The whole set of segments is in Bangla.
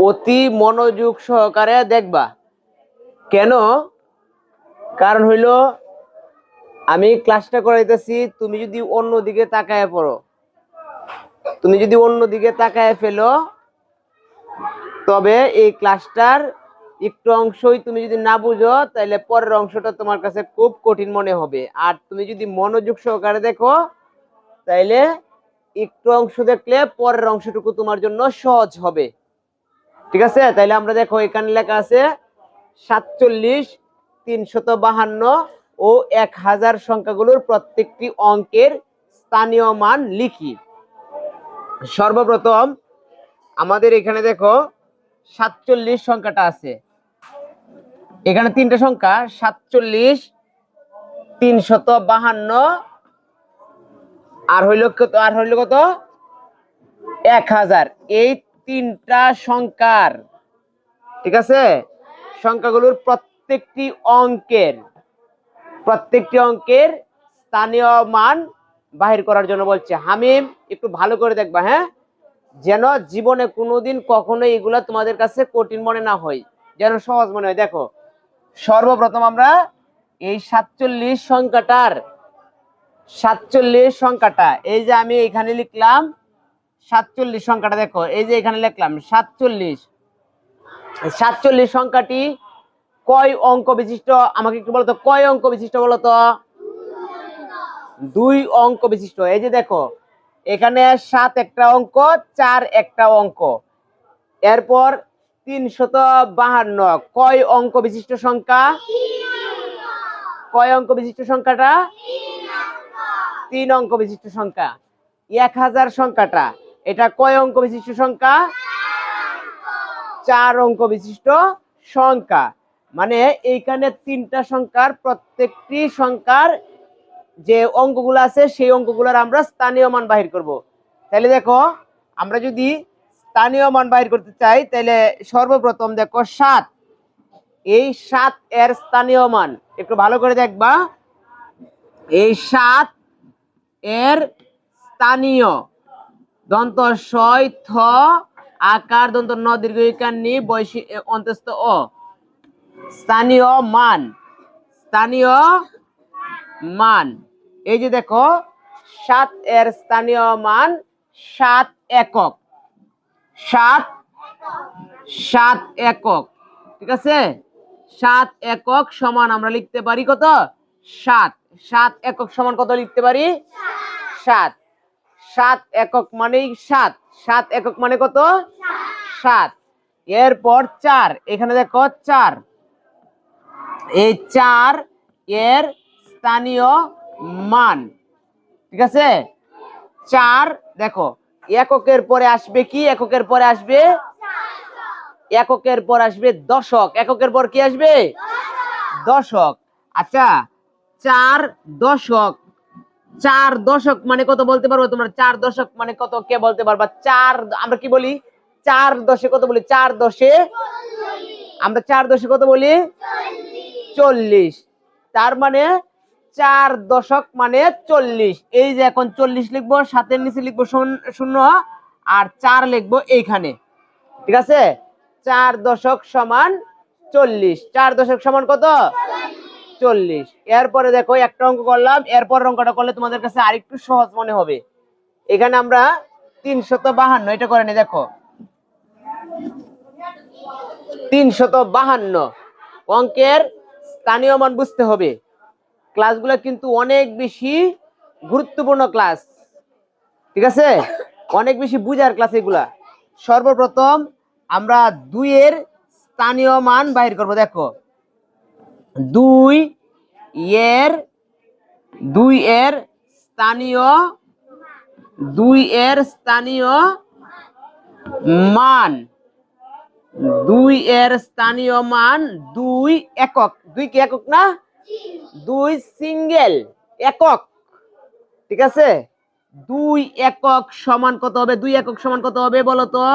অতি মনোযোগ সহকারে দেখবা। কেন? কারণ হইল, আমি ক্লাসটা করাইতেছি, তুমি যদি অন্যদিকে তাকায় পড়ো। তুমি যদি অন্যদিকে তাকায় ফেলো, তবে এই ক্লাসটার একটু অংশই তুমি যদি না বুঝো তাহলে পরের অংশটা তোমার কাছে খুব কঠিন মনে হবে। আর তুমি যদি মনোযোগ সহকারে দেখো, তাইলে একটু অংশ দেখলে পরের অংশটুকু তোমার জন্য সহজ হবে। ঠিক আছে? তাইলে আমরা দেখো এখানে লেখা আছে সাতচল্লিশ, তিনশত বাহান্ন ও এক হাজার সংখ্যাগুলোর প্রত্যেকটি অঙ্কের স্থানীয় মান লিখি। সর্বপ্রথম আমাদের এখানে দেখো সাতচল্লিশ সংখ্যাটা আছে। এখানে তিনটা সংখ্যা, সাতচল্লিশ, তিনশত বাহান্ন, আর হইল কত, আর হইল কত? এক হাজার। এই তিনটা সংখ্যার, ঠিক আছে? সংখ্যাগুলোর প্রত্যেকটি অঙ্কের প্রত্যেকটি অঙ্কের স্থানীয় মান বাহির করার জন্য বলছে। হামিম, একটু ভালো করে দেখবা হ্যাঁ? যেন জীবনে কোনোদিন কখনো এগুলা তোমাদের কাছে কঠিন মনে না হয়, যেন সহজ মনে হয়। দেখো, সর্বপ্রথম আমরা এই সাতচল্লিশ সংখ্যাটার, সাতচল্লিশ সংখ্যাটা, এই যে আমি এখানে লিখলাম সাতচল্লিশ সংখ্যাটা দেখো, এই যে এখানে লিখলাম সাতচল্লিশ। সাতচল্লিশ সংখ্যাটি কয় অঙ্ক বিশিষ্ট? আমাকে একটু বলতো কয় অঙ্ক বিশিষ্ট বলতো দুই অঙ্ক বিশিষ্ট। এই যে দেখো, এখানে সাত একটা অঙ্ক, চার একটা অঙ্ক। এরপর তিনশত বাহান্ন। কয় অঙ্ক বিশিষ্ট সংখ্যা? কয় অঙ্ক বিশিষ্ট সংখ্যাটা? তিন অঙ্ক বিশিষ্ট সংখ্যা। এক হাজার সংখ্যাটা। এটা কয় অঙ্ক বিশিষ্ট সংখ্যা? চার অঙ্ক বিশিষ্ট সংখ্যা। মানে এইখানে তিনটা সংখ্যার প্রত্যেকটি সংখ্যার যে অঙ্কগুলো আছে, সেই অঙ্কগুলোর আমরা স্থানীয় মান বাহির করব। তাহলে দেখো, আমরা যদি স্থানীয় মান বাহির করতে চাই, তাহলে সর্বপ্রথম দেখো সাত। এই সাত এর স্থানীয় মান। একটু ভালো করে দেখবা। এই সাত এর স্থানীয়। দন্ত সয় থ আকার দন্ত ন দীর্ঘ ইকার নি বৈশি অন্তস্থ অ। স্থানীয় মান। স্থানীয় মান। এই যে দেখো, সাত এর স্থানীয় মান সাত একক। সাত সাত একক। ঠিক আছে? সাত একক সমান আমরা লিখতে পারি কত? সাত। সাত একক সমান কত লিখতে পারি? সাত। সাত একক মানেই সাত। সাত একক মানে কত? সাত। এরপর চার। এখানে দেখো চার। এই চার এর স্থানীয় মান। ঠিক আছে? চার, দেখো, এককের পরে আসবে কি? এককের পরে আসবে? এককের পর আসবে দশক। এককের পর কি আসবে? দশক। আচ্ছা চার দশক। চার দশক মানে কত বলতে পারব তোমরা? চার দশক মানে কত? কে বলতে পারবা? চার, আমরা কি বলি? চার দশে কত বলি? চার দশে আমরা চার দশে কত বলি? চল্লিশ। তার মানে চার দশক মানে চল্লিশ। এই যে এখন চল্লিশ লিখব, সাতের নিচে লিখব শূন্য- আর চার লিখব এইখানে। ঠিক আছে? চার দশক সমান চল্লিশ। চার দশক সমান কত? চল্লিশ। এরপরে দেখো একটা অঙ্ক করলাম এরপর অঙ্কটা করলে তোমাদের কাছে আরেকটু সহজ মনে হবে। এখানে আমরা তিনশত বাহান্ন, এটা করে নি, দেখো। তিনশত বাহান্ন। অঙ্কের স্থানীয় মান বুঝতে হবে। ক্লাসগুলো কিন্তু অনেক বেশি গুরুত্বপূর্ণ ক্লাস। ঠিক আছে? অনেক বেশি বুঝার ক্লাস এগুলা। সর্বপ্রথম আমরা দুইয়ের স্থানীয় মান বাহির করব, দেখো। দুই এর দুই এর স্থানীয়, দুই এর স্থানীয় মান। দুই এর স্থানীয় মান দুই একক। দুই কি একক না? দুই সিঙ্গেল একক। ঠিক আছে? দুই একক সমান কত হবে? দুই একক সমান কত হবে বলো তো?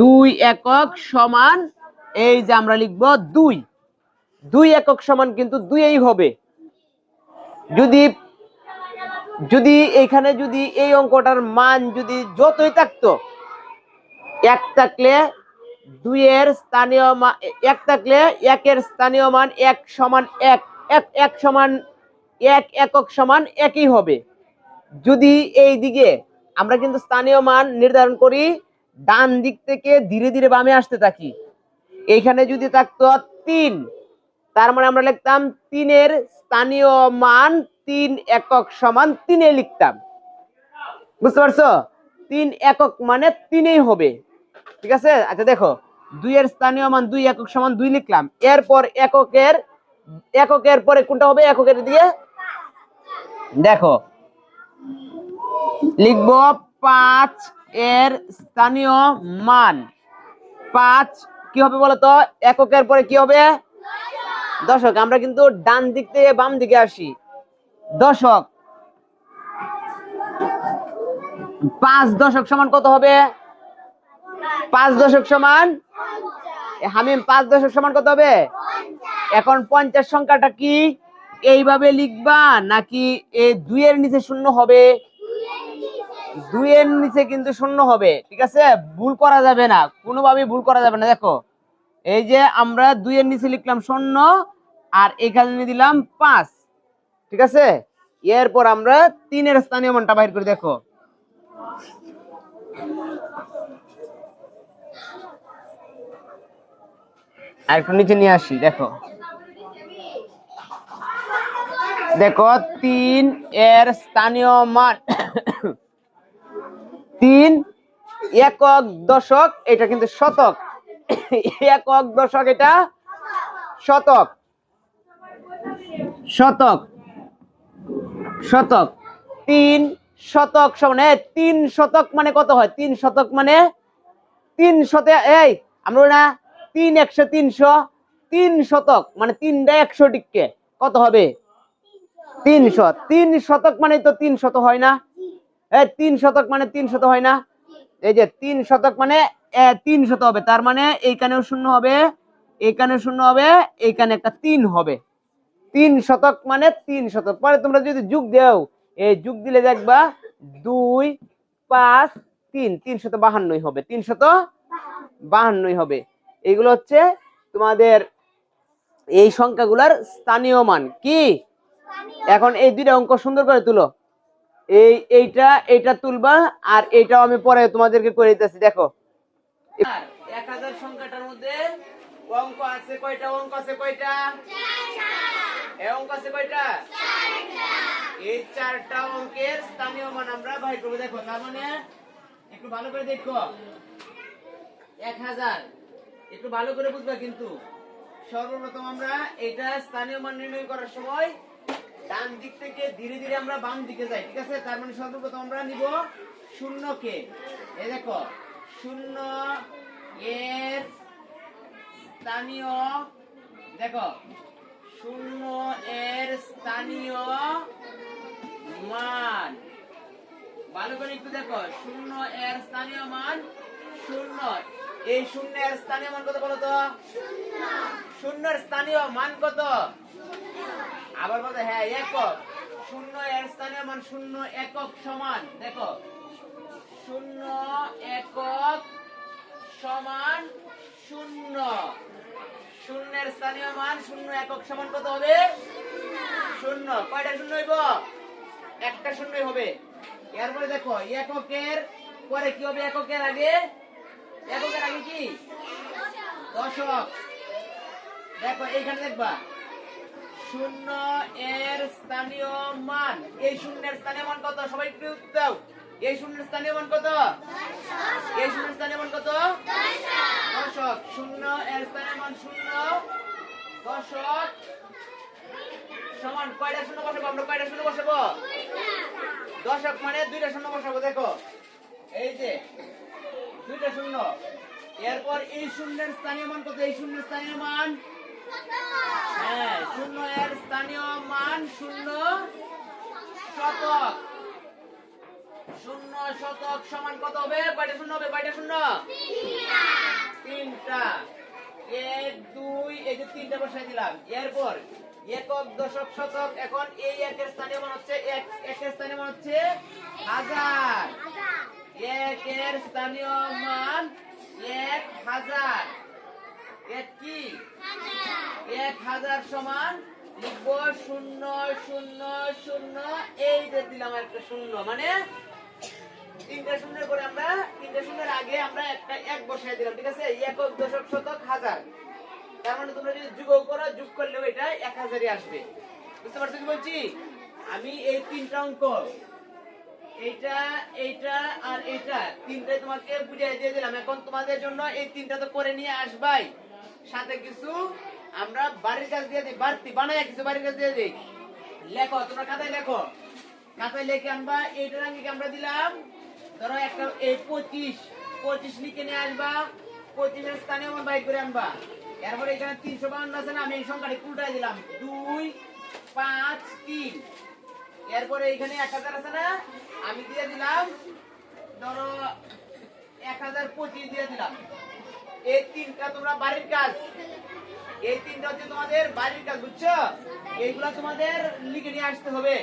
দুই একক সমান, এই যে আমরা লিখব দুই। দুই একক সমান কিন্তু দুইই হবে। যদি যদি এখানে যদি এই অঙ্কটার মান যদি যতই থাকতো, এক থাকলে দুইয়ের স্থানীয় এক থাকলে একের স্থানীয় মান এক সমান এক এক এক সমান এক, একক সমান একই হবে। যদি এই দিকে আমরা কিন্তু স্থানীয় মান নির্ধারণ করি, ডান দিক থেকে ধীরে ধীরে বামে আসতে থাকি। এইখানে যদি থাকতো তিন তার মানে আমরা লিখতাম তিনের স্থানীয় মান তিন একক সমান তিনে লিখতাম। বুঝতে পারছ? তিন একক মানে তিনেই হবে। ঠিক আছে? আচ্ছা দেখো, দুইয়ের স্থানীয় মান দুই একক সমান দুই লিখলাম। এরপর এককের এককের পরে কোনটা হবে? এককের দিয়ে দেখো, লিখব পাঁচ এর স্থানীয় মান। পাঁচ কি হবে বলতো? এককের পরে কি হবে? দশক আমরা কিন্তু ডান দিক থেকে বাম দিকে আসি। দশক পাঁচ দশক সমান কত হবে? পাঁচ দশক সমান? হামিম, পাঁচ দশক সমান কত হবে? এখন পঞ্চাশ সংখ্যাটা কি? এইভাবে লিখবা নাকি এ দুইয়ের নিচে শূন্য হবে? দুইয়ের নিচে কিন্তু শূন্য হবে, ঠিক আছে? ভুল করা যাবে না, কোনোভাবেই ভুল করা যাবে না, দেখো। এই যে আমরা দুইয়ের নিচে লিখলাম শূন্য আর এখানে দিলাম পাঁচ। ঠিক আছে? এরপর আমরা তিনের স্থানীয় মানটা বাইর করে, দেখো। একটু নিচে নিয়ে আসি, দেখো। দেখো, তিন এর স্থানীয় মান। তিন একক দশক, এটা কিন্তু শতক। একক দশক এটা? শতক। শতক। শতক। তিন শতক সমান তিন শতক মানে কত হয়? তিন শতক মানে তিন শতে, এই, আমরা না, তিন একশো তিনশো, তিন শতক মানে তিনটা একশো টিককে, কত হবে? তিনশো। তিন শতক মানে তো তিন শত হয় না। এই তিন শতক মানে তিন শত হয় না। এই যে তিন শতক মানে তিন শত হবে। তার মানে এইখানেও শূন্য হবে এইখানে শূন্য হবে, এইখানে একটা তিন হবে। তিন শতক মানে তিন শতক। পরে তোমরা যদি যুগ দেও, এই যুগ দিলে দেখবা দুই, পাঁচ, তিন। তিন শত বাহান্নই হবে। তিন শত বাহান্নই হবে। এগুলো হচ্ছে তোমাদের এই সংখ্যাগুলার স্থানীয় মান। কি? এখন এই দুইটা অঙ্ক সুন্দর করে তুলো। এই, এইটা এইটা তুলবা, আর এইটাও আমি পরে তোমাদেরকে করে দিতেছি। দেখো। এই চারটা অঙ্কের মান এক হাজার। একটু ভালো করে বুঝবা কিন্তু। সর্বপ্রথম আমরা এটা স্থানীয় মান নির্ণয় করার সময় ডান দিক থেকে ধীরে ধীরে আমরা বাম দিকে যাই, ঠিক আছে? তার মানে সর্বপ্রথম আমরা নিব শূন্যকে। এই দেখো শূন্য এর স্থানীয়, দেখো, শূন্য এর স্থানীয় মান। ভালো করে একটু দেখো, শূন্য এর স্থানীয় মান শূন্য। এই শূন্যের স্থানীয় মান কত বলো তো? শূন্যের স্থানীয় মান কত? আবার বলতে হ্যাঁ একক। শূন্য এর স্থানীয় মান শূন্য একক সমান, দেখো। শূন্য সমান শূন্য। শূন্যের স্থানীয় মান শূন্য একক সমান কত হবে? শূন্য। কয়টা শূন্য হইব? একটা শূন্যই হবে। এরপরে দেখো, এককের পরে কি হবে? এককের আগে? এককের আগে কি? দশক। দেখো, এইখানে দেখবা। শূন্য এর স্থানীয় মান। এই শূন্যের স্থানীয় মান কত? সবাই একটু দাও। এই শূন্যের স্থানীয় মান কত? এই শূন্যের স্থানীয় মান কত? দশক। শূন্য, এর স্থানীয় মান শূন্য। দশক। সমান কয়টা শূন্য বসাবো? আমরা কয়টা শূন্য বসাবো? দশক মানে দুইটা শূন্য বসাবো, দেখো। এই যে, দুইটা শূন্য। এরপর এই শূন্যের স্থানীয় মান কত? এই শূন্যের স্থানীয় মান হ্যাঁ শূন্য, এর স্থানীয় মান শূন্য। শতক। শূন্য শতক সমান কত হবে? বাইটা শূন্য হবে, বাইটা শূন্য? তিনটা। এক, দুই, এই যে তিনটা বসাই দিলাম। এরপর একক দশক শতক, এখন এই একের স্থানে মান হচ্ছে এক, একের স্থানে মান হচ্ছে হাজার। একের স্থানীয় মান এক হাজার। এক কি? এক হাজার সমান লিখব শূন্য শূন্য শূন্য। এই যে দিলাম একটা শূন্য মানে আমরা আগে আমরা একটা এক দিলাম, ঠিক আছে? একক হাজার। মানে তোমরা যদি যুগ করো, যুগ করলেও এটা এক হাজারই আসবে। বুঝতে পারছ বলছি? আমি এই তিনটা অঙ্ক, এইটা এইটা আর এইটা তিনটাই তোমাকে বুঝিয়ে দিয়ে দিলাম। এখন তোমাদের জন্য এই তিনটা তো করে নিয়ে আসবাই। সাথে কিছু আমরা বাড়ির কাজ দিয়ে দিই, বাড়তি বানায় কিছু বাড়ির কাজ দিয়ে দিই। লেখো, তোমরা খাতায় লেখো। খাতায় লিখে আনবা এইটা রাঙ্গিকে আমরা দিলাম? ধরো একটা এই পঁচিশ পঁচিশ লিখে নিয়ে আসবা, পঁচিশের স্থানে আমার বাইক করে আনবা। এরপরে এখানে তিনশো বাউন্ন আছে না, আমি এই সংখ্যাটি উল্টাই দিলাম। দুই, পাঁচ, তিন। এরপরে এখানে এক হাজার আছে না, আমি দিয়ে দিলাম, ধরো এক হাজার পঁচিশ দিয়ে দিলাম। এই তিনটা তোমরা বাড়ির কাজ। এই তিনটা হচ্ছে তোমাদের বাড়ির কাজ, বুঝছ? এইগুলা তোমাদের লিখে নিয়ে আসতে হবে।